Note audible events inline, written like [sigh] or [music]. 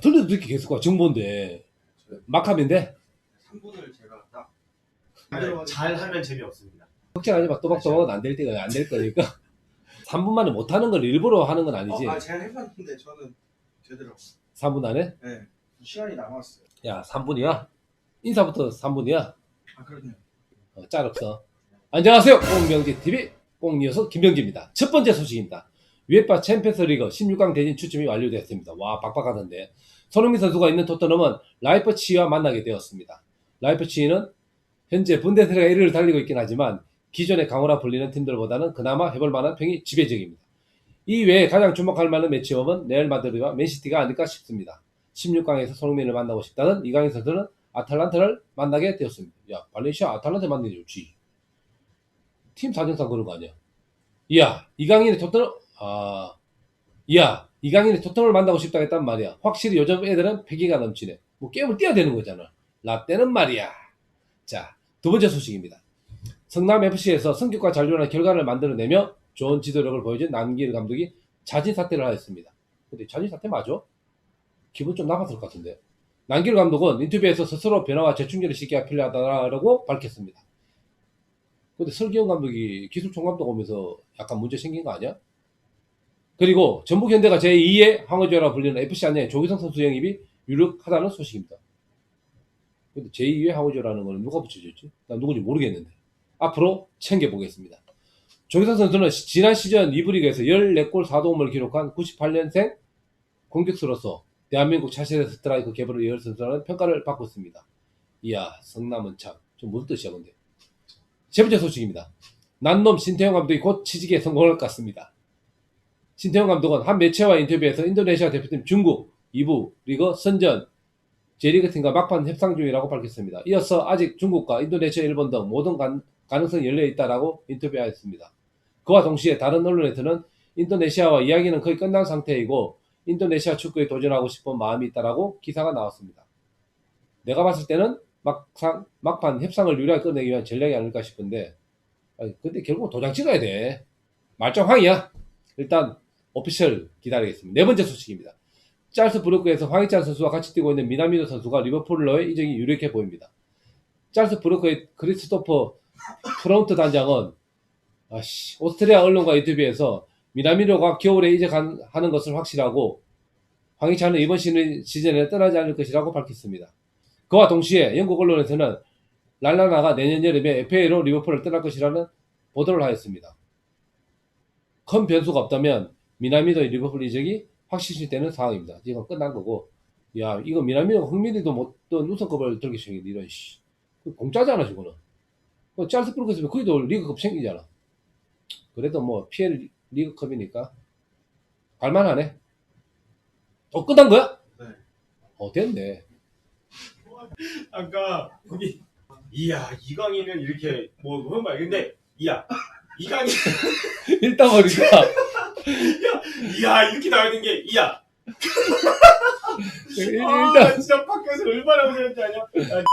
틀려도 듣기 계속 와 정보인데 막 하면 돼 3분을 제가 딱 네, 잘 하면 재미없습니다. 걱정하지 마 또박또박은 안될 때가 안 될 거니까 [laughs] 3분 만에 못 하는 걸 일부러 하는 건 아니지 어, 아 제가 해봤는데 저는 제대로 3분 안에 네 시간이 남았어요. 야 3분이야 인사부터 3분이야 아 그러네요. 어, 짤 없어. 안녕하세요. 꽁명지 TV 꽁이어서 김병지입니다. 첫 번째 소식입니다. UEFA 챔피언스 리그 16강 대진 추첨이 완료되었습니다. 와, 빡빡하던데. 손흥민 선수가 있는 토트넘은 라이프치히와 만나게 되었습니다. 라이프치히는 현재 분데스리가 1위를 달리고 있긴 하지만 기존의 강호라 불리는 팀들보다는 그나마 해볼 만한 평이 지배적입니다. 이 외에 가장 주목할 만한 매치업은 레알 마드리드와 맨시티가 아닐까 싶습니다. 16강에서 손흥민을 만나고 싶다는 이강인 선수는 아탈란타를 만나게 되었습니다. 야, 발렌시아 아탈란타 만나기 좋지. 팀 사정상 그런 거 아니야. 이야, 이강인의 토트넘, 아, 이야, 이강인의 토트넘을 만나고 싶다 했단 말이야. 확실히 요즘 애들은 패기가 넘치네. 뭐 게임을 뛰어야 되는 거잖아. 라떼는 말이야. 자, 두 번째 소식입니다. 성남FC에서 성격과 잔류하는 결과를 만들어내며 좋은 지도력을 보여준 남길 감독이 자진 사퇴를 하였습니다. 근데 자진 사퇴 맞아? 기분 좀 나빴을 것 같은데. 남길 감독은 인터뷰에서 스스로 변화와 재충전을 시키기가 필요하다라고 밝혔습니다. 근데 설기현 감독이 기술총 감독 오면서 약간 문제 생긴 거 아니야? 그리고 전북현대가 제2의 황의조라 불리는 FC 안양의 조기성 선수 영입이 유력하다는 소식입니다. 근데 제2의 황의조라는 거는 누가 붙여줬지? 난 누군지 모르겠는데. 앞으로 챙겨보겠습니다. 조기성 선수는 시- 지난 시즌 2부 리그에서 14골 4도움을 기록한 98년생 공격수로서 대한민국 차세대 스트라이크 개발을 이을 선수라는 평가를 받고 있습니다. 이야, 성남은 참, 좀 무슨 뜻이야, 근데. 세 번째 소식입니다. 난놈 신태용 감독이 곧 취직에 성공할 것 같습니다. 신태용 감독은 한 매체와 인터뷰에서 인도네시아 대표팀 중국 2부 리그 선전 J리그 팀과 막판 협상 중이라고 밝혔습니다. 이어서 아직 중국과 인도네시아, 일본 등 모든 가, 가능성이 열려 있다라고 인터뷰하였습니다. 그와 동시에 다른 언론에서는 인도네시아와 이야기는 거의 끝난 상태이고 인도네시아 축구에 도전하고 싶은 마음이 있다라고 기사가 나왔습니다. 내가 봤을 때는 막상 막판 협상을 유리하게 끝내기 위한 전략이 아닐까 싶은데 아니, 근데 결국 도장 찍어야 돼. 말짱황이야. 일단 오피셜 기다리겠습니다. 네 번째 소식입니다. 짤스 브루크에서 황희찬 선수와 같이 뛰고 있는 미나미도 선수가 리버풀로의 이적이 유력해 보입니다. 짤스 브루크의 크리스토퍼 프론트 단장은 아씨, 오스트리아 언론과 인터뷰에서 미나미로가 겨울에 이적하는 것을 확실하고 황희찬은 이번 시즌, 시즌에 떠나지 않을 것이라고 밝혔습니다. 그와 동시에 영국 언론에서는 랄라나가 내년 여름에 FA로 리버풀을 떠날 것이라는 보도를 하였습니다. 큰 변수가 없다면 미나미도의 리버풀 이적이 확실시되는 상황입니다. 지금 끝난 거고, 야 이거 미나미도 흥민이도 못던 우선급을 들기 시작해 이런 씨, 그 공짜잖아 저거는. 그 짤스부르크에서 거기도 리그컵 생기잖아. 그래도 뭐 PL 리그컵이니까 갈만하네. 어 끝난 거야? 네. 어 됐네. 아까 거기 이야 이강인은 이렇게 뭐 그런 말 근데 이야 이강인 [laughs] 일단 머리가 이야 이렇게 나오는 게 이야. 일- 아 일단 진짜 밖에서 얼마나 고생했지 아냐? 아,